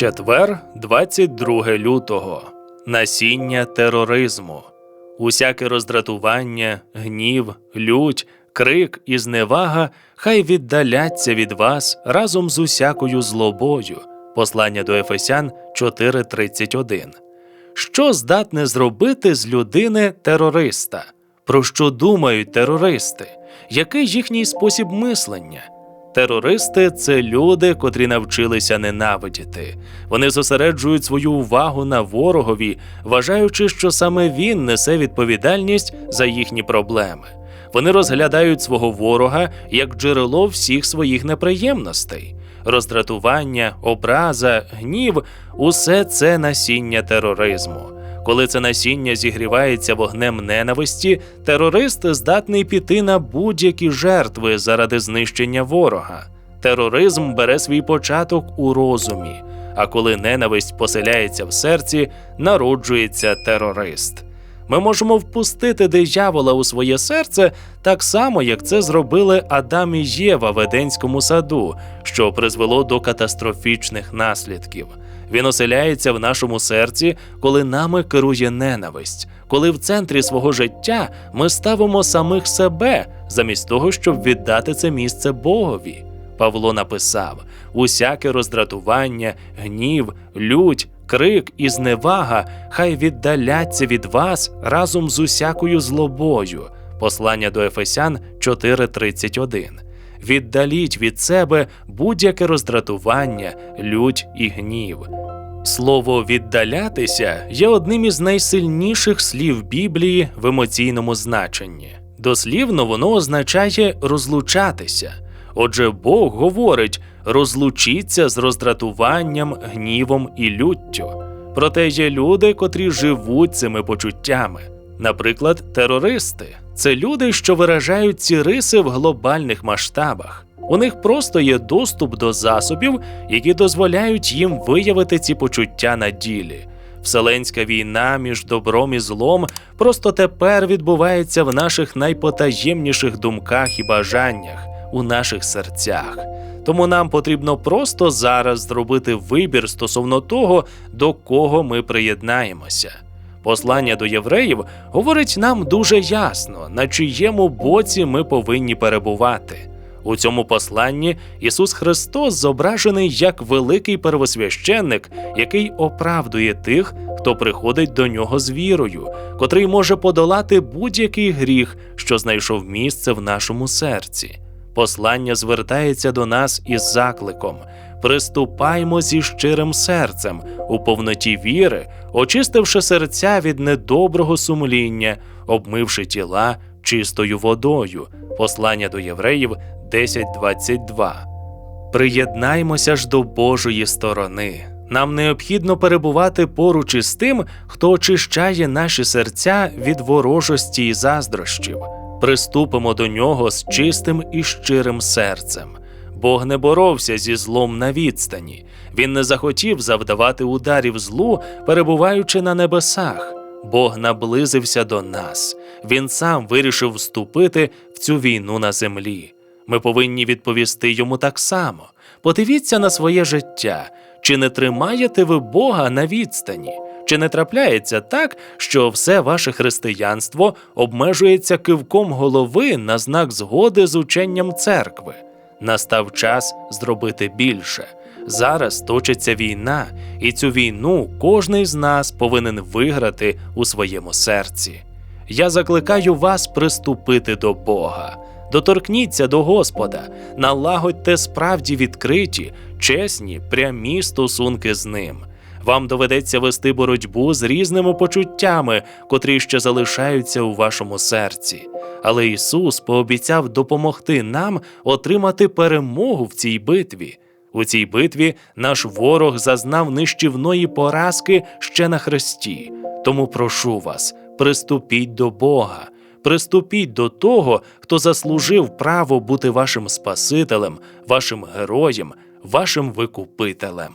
Четвер, 22 лютого. Насіння тероризму. Усяке роздратування, гнів, лють, крик і зневага хай віддаляться від вас разом з усякою злобою. Послання до Ефесян 4.31. Що здатне зробити з людини терориста? Про що думають терористи? Який їхній спосіб мислення? Терористи це люди, котрі навчилися ненавидіти. Вони зосереджують свою увагу на ворогові, вважаючи, що саме він несе відповідальність за їхні проблеми. Вони розглядають свого ворога як джерело всіх своїх неприємностей. Роздратування, образа, гнів усе це насіння тероризму. Коли це насіння зігрівається вогнем ненависті, терорист здатний піти на будь-які жертви заради знищення ворога. Тероризм бере свій початок у розумі, а коли ненависть поселяється в серці, народжується терорист. Ми можемо впустити диявола у своє серце так само, як це зробили Адам і Єва в Еденському саду, що призвело до катастрофічних наслідків. Він оселяється в нашому серці, коли нами керує ненависть, коли в центрі свого життя ми ставимо самих себе, замість того, щоб віддати це місце Богові. Павло написав: усяке роздратування, гнів, лють, крик і зневага хай віддаляться від вас разом з усякою злобою. Послання до Ефесян 4.31. Віддаліть від себе будь-яке роздратування, лють і гнів. Слово віддалятися є одним із найсильніших слів Біблії в емоційному значенні. Дослівно воно означає розлучатися. Отже, Бог говорить: розлучіться з роздратуванням, гнівом і люттю. Проте є люди, котрі живуть цими почуттями. Наприклад, терористи це люди, що виражають ці риси в глобальних масштабах. У них просто є доступ до засобів, які дозволяють їм виявити ці почуття на ділі. Вселенська війна між добром і злом просто тепер відбувається в наших найпотаємніших думках і бажаннях, у наших серцях. Тому нам потрібно просто зараз зробити вибір стосовно того, до кого ми приєднаємося. Послання до євреїв говорить нам дуже ясно, на чиєму боці ми повинні перебувати. У цьому посланні Ісус Христос зображений як великий первосвященник, який оправдує тих, хто приходить до нього з вірою, котрий може подолати будь-який гріх, що знайшов місце в нашому серці. Послання звертається до нас із закликом: приступаймо зі щирим серцем, у повноті віри, очистивши серця від недоброго сумління, обмивши тіла чистою водою. Послання до євреїв 10.22. Приєднаймося ж до Божої сторони. Нам необхідно перебувати поруч із тим, хто очищає наші серця від ворожості і заздрощів. Приступимо до нього з чистим і щирим серцем. Бог не боровся зі злом на відстані. Він не захотів завдавати ударів злу, перебуваючи на небесах. Бог наблизився до нас. Він сам вирішив вступити в цю війну на землі. Ми повинні відповісти йому так само. Подивіться на своє життя. Чи не тримаєте ви Бога на відстані? Чи не трапляється так, що все ваше християнство обмежується кивком голови на знак згоди з ученням церкви? Настав час зробити більше. Зараз точиться війна, і цю війну кожний з нас повинен виграти у своєму серці. Я закликаю вас приступити до Бога. Доторкніться до Господа, налагодьте справді відкриті, чесні, прямі стосунки з ним. Вам доведеться вести боротьбу з різними почуттями, котрі ще залишаються у вашому серці. Але Ісус пообіцяв допомогти нам отримати перемогу в цій битві. У цій битві наш ворог зазнав нищівної поразки ще на хресті. Тому прошу вас, приступіть до Бога, приступіть до того, хто заслужив право бути вашим Спасителем, вашим героєм, вашим викупителем.